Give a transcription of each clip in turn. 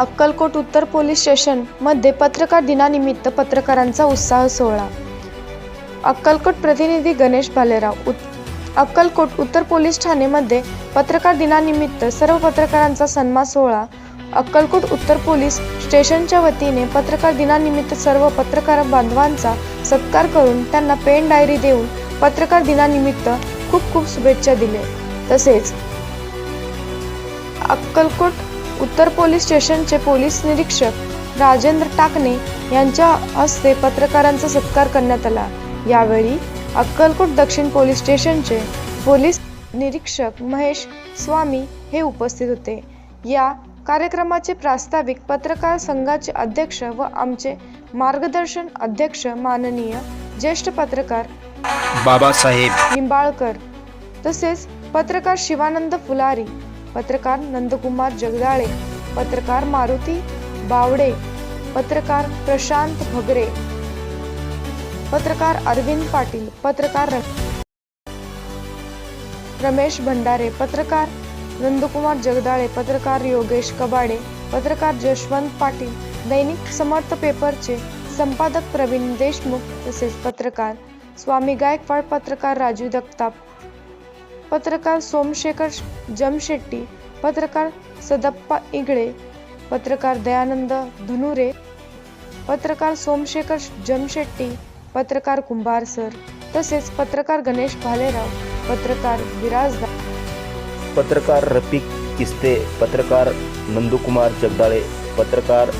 अक्कलकोट उत्तर पोलीस स्टेशनमध्ये पत्रकार दिनानिमित्त पत्रकारांचा उत्साह सोहळा. अक्कलकोट प्रतिनिधी गणेश भालेराव उत् अक्कलकोट उत्तर पोलीस ठाणेमध्ये पत्रकार दिनानिमित्त सर्व पत्रकारांचा सन्मान सोहळा. अक्कलकोट उत्तर पोलीस स्टेशनच्या वतीने पत्रकार दिनानिमित्त सर्व पत्रकार बांधवांचा सत्कार करून त्यांना पेन डायरी देऊन पत्रकार दिनानिमित्त खूप खूप शुभेच्छा दिल्या. तसेच अक्कलकोट उत्तर पोलीस स्टेशनचे पोलीस निरीक्षक राजेंद्र टाकणे यांच्या हस्ते पत्रकारांचा सत्कार करण्यात आला. यावेळी अक्कलकोट दक्षिण पोलीस स्टेशनचे पोलीस निरीक्षक महेश स्वामी हे उपस्थित होते. या कार्यक्रमाचे प्रास्ताविक पत्रकार संघाचे अध्यक्ष व आमचे मार्गदर्शन अध्यक्ष माननीय ज्येष्ठ पत्रकार बाबासाहेब. निंबाळकर तसेच पत्रकार शिवानंद फुलारी पत्रकार नंदकुमार जगदाळे पत्रकार मारुती बावडे पत्रकार प्रशांत भगरे पत्रकार अरविंद पाटील पत्रकार रमेश भंडारे पत्रकार नंदकुमार जगदाळे पत्रकार योगेश कबाडे पत्रकार जशवंत पाटील दैनिक समर्थ पेपरचे संपादक प्रवीण देशमुख तसेच पत्रकार स्वामी गायकवाड पत्रकार राजू दत्ताप पत्रकार सोमशेखर जमशेट्टी पत्रकार सदप्पा इंगळे पत्रकार दयानंद धनुरे पत्रकार सोमशेखर जमशेट्टी पत्रकार कुंभार सर तसेच पत्रकार गणेश भालेराव पत्रकार विराजदार पत्रकार रफिक किस्ते पत्रकार नंदुकुमार जगदाळे पत्रकार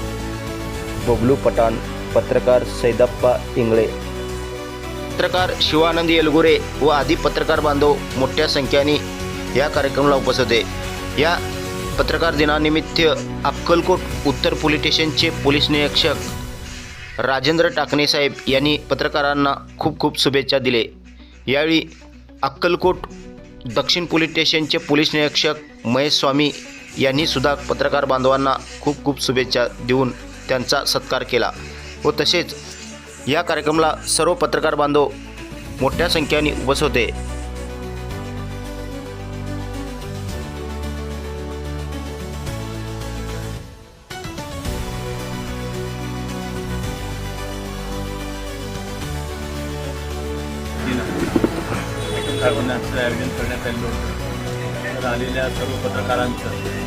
बबलू पठाण पत्रकार सैदप्पा इंगळे पत्रकार शिवानंद येलगुरे व आदी पत्रकार बांधव मोठ्या संख्येने या कार्यक्रमाला उपस्थित होते. या पत्रकार दिनानिमित्त अक्कलकोट उत्तर पोलीस स्टेशनचे पोलीस निरीक्षक राजेंद्र टाकणे साहेब यांनी पत्रकारांना खूप खूप शुभेच्छा दिले. यावेळी अक्कलकोट दक्षिण पोलीस स्टेशनचे पोलीस निरीक्षक महेश स्वामी यांनी सुद्धा पत्रकार बांधवांना खूप खूप शुभेच्छा देऊन त्यांचा सत्कार केला व तसेच या कार्यक्रमाला सर्व पत्रकार बांधव मोठ्या संख्येने उपस्थित होते. आयोजन करण्यात आलेलं होतं. तर आलेल्या सर्व पत्रकारांचं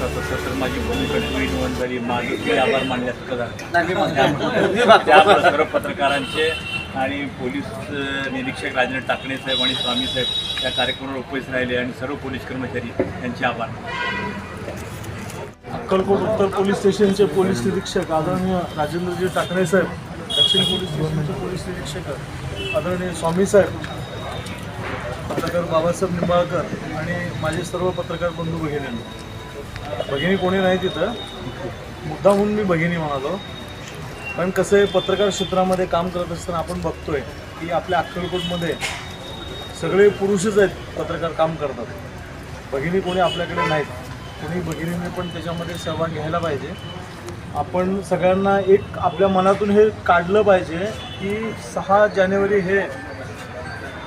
आता तसं तर माझी भूमिका टू इन वन झाली माझं आभार मानण्यासारखं झालं पत्रकारांचे आणि पोलीस निरीक्षक राजेंद्र टाकणे साहेब आणि स्वामी साहेब या कार्यक्रमावर उपस्थित राहिले आणि सर्व पोलीस कर्मचारी यांचे आभार. अक्कलकोट उत्तर पोलीस स्टेशनचे पोलीस निरीक्षक आदरणीय राजेंद्रजी टाकणे साहेब दक्षिण पोलीस स्टेशनचे पोलीस निरीक्षक आदरणीय स्वामी साहेब पत्रकार बाबासाहेब निंबाळकर आणि माझे सर्व पत्रकार बंधू भगिनी भगिनी कोणी नाही तिथं. मुद्दा म्हणून मी भगिनी म्हणालो. कारण कसं आहे पत्रकार क्षेत्रामध्ये काम करत असताना आपण बघतोय की आपल्या अक्कलकोटमध्ये सगळे पुरुषच आहेत पत्रकार काम करतात. भगिनी कोणी आपल्याकडे नाहीत. कोणी भगिनीने पण त्याच्यामध्ये सहभाग घ्यायला पाहिजे. आपण सगळ्यांना एक आपल्या मनातून हे काढलं पाहिजे की सहा जानेवारी हे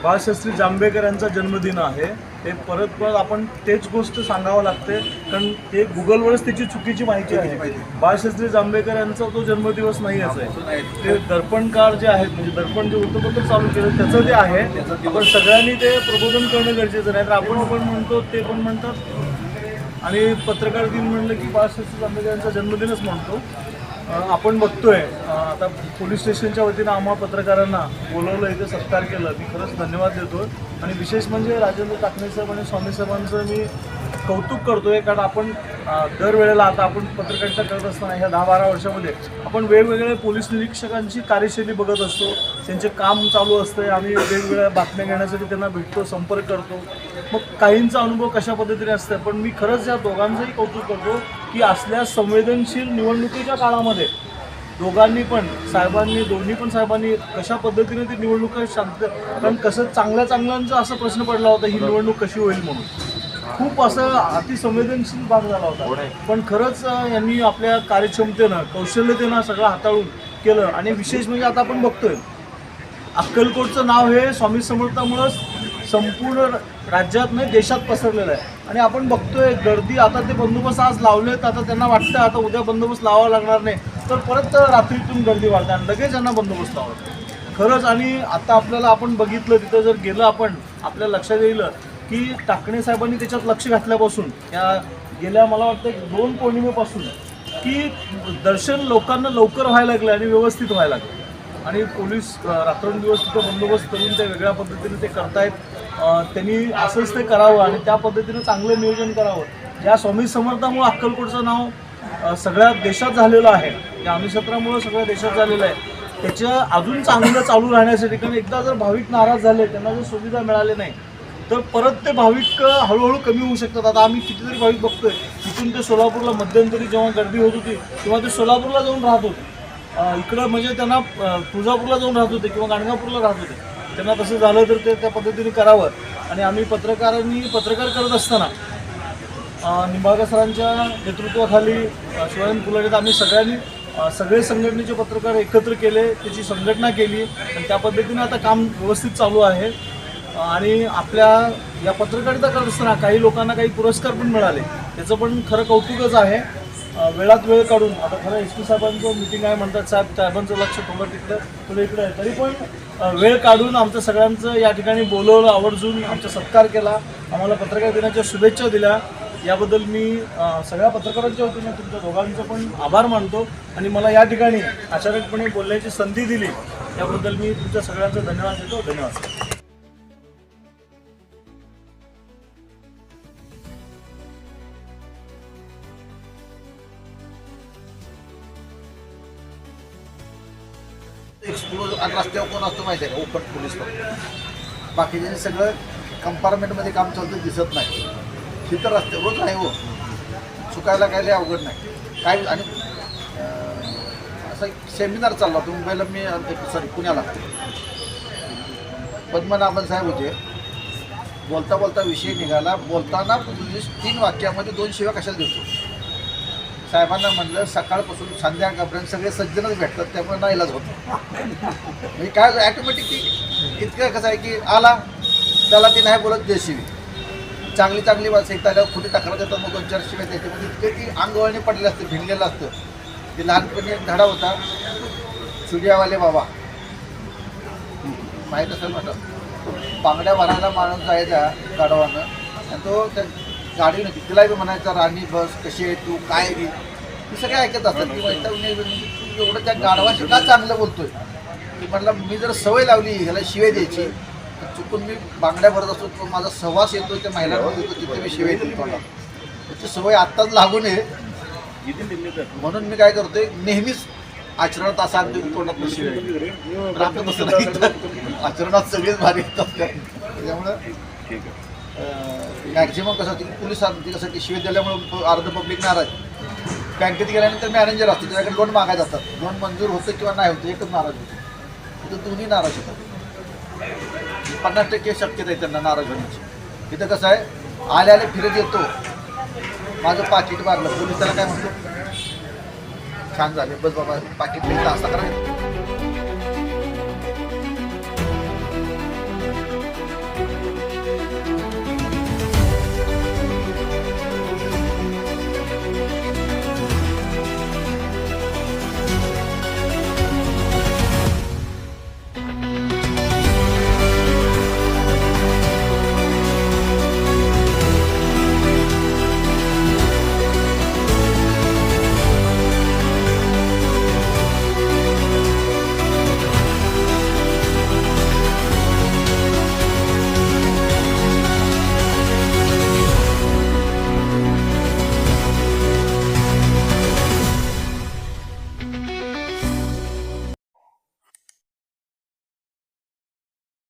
बाळशास्त्री जांभेकर यांचा जन्मदिन आहे. ते परत परत आपण तेच गोष्ट सांगावं लागते कारण ते गुगलवरच त्याची चुकीची माहिती आहे. बाळशास्त्री जांभेकर यांचा तो जन्मदिवस नाहीच आहे. ते दर्पणकार जे आहेत म्हणजे दर्पण जे वृत्तपत्र चालू केलं त्याचं ते आहे आपण सगळ्यांनी ते प्रबोधन करणं गरजेचं नाही तर आपण पण म्हणतो ते पण म्हणतात. आणि पत्रकार दिन म्हणलं की बाळशास्त्री जांभेकर यांचा जन्मदिनच म्हणतो. आपण बघतोय आता पोलीस स्टेशनच्या वतीनं आम्हा पत्रकारांना बोलवलं इथे सत्कार केलं. मी खरंच धन्यवाद देतो. आणि विशेष म्हणजे राजेंद्र टाकणे साहेब आणि स्वामी साहेबांचं मी कौतुक करतोय कारण आपण दरवेळेला आता आपण पत्रकारिता करत असताना ह्या दहा बारा वर्षामध्ये आपण वेगवेगळ्या पोलीस निरीक्षकांची कार्यशैली बघत असतो. त्यांचे काम चालू असतं आम्ही वेगवेगळ्या बातम्या घेण्यासाठी त्यांना भेटतो संपर्क करतो. मग काहींचा अनुभव कशा पद्धतीने असतं पण मी खरंच या दोघांचंही कौतुक करतो. की असल्या संवेदनशील निवडणुकीच्या काळामध्ये दोघांनी पण साहेबांनी दोन्ही पण साहेबांनी कशा पद्धतीने ती निवडणूक शांत कारण कसं चांगल्या चांगल्यांचा असा प्रश्न पडला होता ही निवडणूक कशी होईल म्हणून. खूप असं अतिसंवेदनशील भाग झाला होता. पण खरंच यांनी आपल्या कार्यक्षमतेनं कौशल्यतेनं सगळं हाताळून केलं. आणि विशेष म्हणजे आता आपण बघतोय अक्कलकोटचं नाव हे स्वामी समर्थामुळंच संपूर्ण राज्यात नाही देशात पसरलेलं आहे. आणि आपण बघतोय गर्दी आता ते बंदोबस्त आज लावलेत आता त्यांना वाटतं आता उद्या बंदोबस्त लावावा लागणार नाही. तर परत रात्रीतून गर्दी वाढते आणि लगेच यांना बंदोबस्त लावतो खरंच आणि आता आपल्याला आपण बघितलं तिथं जर गेलं आपण आपल्या लक्षात येईल की टाकणे साहेबांनी त्याच्यात लक्ष घातल्यापासून या गेल्या मला वाटतं दोन पौर्णिमेपासून की दर्शन लोकांना लवकर व्हायला लागलं आणि व्यवस्थित व्हायला लागलं. आणि पोलीस रात्रंदिवस तिथं बंदोबस्त करून ते वेगळ्या पद्धतीने ते करतायत. त्यांनी असंच ते करावं आणि त्या पद्धतीनं चांगलं नियोजन करावं. या स्वामी समर्थामुळं अक्कलकोटचं नाव सगळ्या देशात झालेलं आहे. या अनुक्षेत्रामुळं सगळ्या देशात झालेलं आहे. त्याच्या अजून चांगलं चालू राहण्यासाठी कारण एकदा जर भाविक नाराज झाले त्यांना जर सुविधा मिळाली नाही तर परत ते भाविक हळूहळू कमी होऊ शकतात. आता आम्ही कितीतरी भाविक बघतोय तिथून ते सोलापूरला मध्यंतरी जेव्हा गर्दी होत होती तेव्हा ते सोलापूरला जाऊन राहत होते. इकडं म्हणजे त्यांना तुळजापूरला जाऊन राहत होते किंवा गाणगापूरला राहत होते. त्यांना तसं झालं तर ते त्या पद्धतीने करावं. आणि आम्ही पत्रकारांनी पत्रकार करत असताना निंबाळकर सरांच्या नेतृत्वाखाली अं, शिवानंद पुलाडीत आम्ही सगळ्यांनी सगळे संघटनेचे पत्रकार एकत्र केले त्याची संघटना केली आणि त्या पद्धतीने आता काम व्यवस्थित चालू आहे. आणि आपल्या या पत्रकारिता करत असताना काही लोकांना काही पुरस्कार पण मिळाले. त्याचं पण खरं कौतुकच आहे. वेळात वेळ काढून आता खरं एस पी साहेबांचं मिटिंग आहे म्हणतात साहेब साहेबांचं लक्ष थोडं तिकडं थोडं इकडं आहे. तरी पण वेळ काढून आमचं सगळ्यांचं या ठिकाणी बोलवलं आवर्जून आमचा सत्कार केला. आम्हाला पत्रकार दिनाच्या शुभेच्छा दिल्या. याबद्दल मी सगळ्या पत्रकारांच्या वतीने तुमच्या दोघांचं पण आभार मानतो. आणि मला या ठिकाणी अचानकपणे बोलण्याची संधी दिली. याबद्दल मी तुमच्या सगळ्यांचा धन्यवाद देतो. धन्यवाद एक्सप्लोज आणि रस्त्यावर कोण असतो माहिती आहे का? ओपन पोलीस फक्त. बाकीचे सगळं कंपार्टमेंटमध्ये काम चालतं दिसत नाही. तिथं रस्ते रोज नाही हो. चुकायला काय लय अवघड नाही. काय आणि असा एक सेमिनार चालला होता. मुंबईला मी सॉरी पुण्याला. पद्मनाभन साहेब होते. बोलता बोलता विषय निघाला. बोलताना तीन वाक्यामध्ये दोन शिव्या कशाला देतो? साहेबांना म्हणलं सकाळपासून संध्याकाळपर्यंत सगळे सज्जनच भेटतात त्यामुळे ना इलाज होतो म्हणजे काय ॲटोमॅटिक ती इतकं कसं आहे की आला त्याला ती नाही बोलत जयशिवी चांगली चांगली माणसं त्याला कुठे तक्रार देतात मग दोन चार शिव्या त्याच्यामध्ये म्हणजे इतकं ती अंगवळणी पडलेलं असतं भिडलेलं असतं. ते लहानपणी एक धडा होता सूर्यावाले बाबा. माहीत असेल म्हटलं. बांगड्या भरायला माणूस जायचा गाडवानं आणि तो त्या गाडी नव्हती तिला बी म्हणायचा राणी बस कशी आहे तू? काय आहे ते? सगळे ऐकत असतात की वैतागून तू एवढं त्या गाडवाशी का चांगलं बोलतोय? की म्हटलं मी जर सवय लावली ह्याला शिवाय द्यायची तर चुकून मी बांगड्या भरत असतो तो माझा सहवास येतो त्या महिलांवर येतो तिथे मी शिवाय देतो त्याची सवय आत्ताच लागू नये. म्हणून मी काय करतोय नेहमीच आचरणात असा अगदी तोंडात शिवाय राहत आचरणात सगळेच भारी येतात. त्याच्यामुळं मॅक्झिमम कसं होतं पोलीस कसं की शिवेत दिल्यामुळे अर्ध पब्लिक नाराज. बँकेत गेल्यानंतर मॅनेजर असतो त्याच्याकडे लोन मागायचं असतात लोन मंजूर होतं किंवा नाही होतं एकच नाराज होतो. तिथं दोन्ही नाराज होतात. पन्नास टक्के शक्यता आहे त्यांना नाराज होण्याची. इथं कसं आहे आले आले फिरत येतो. माझं पाकिट मारलं पोलीस त्याला काय म्हणतो? छान झाले बस बाबा पाकिट असं करा.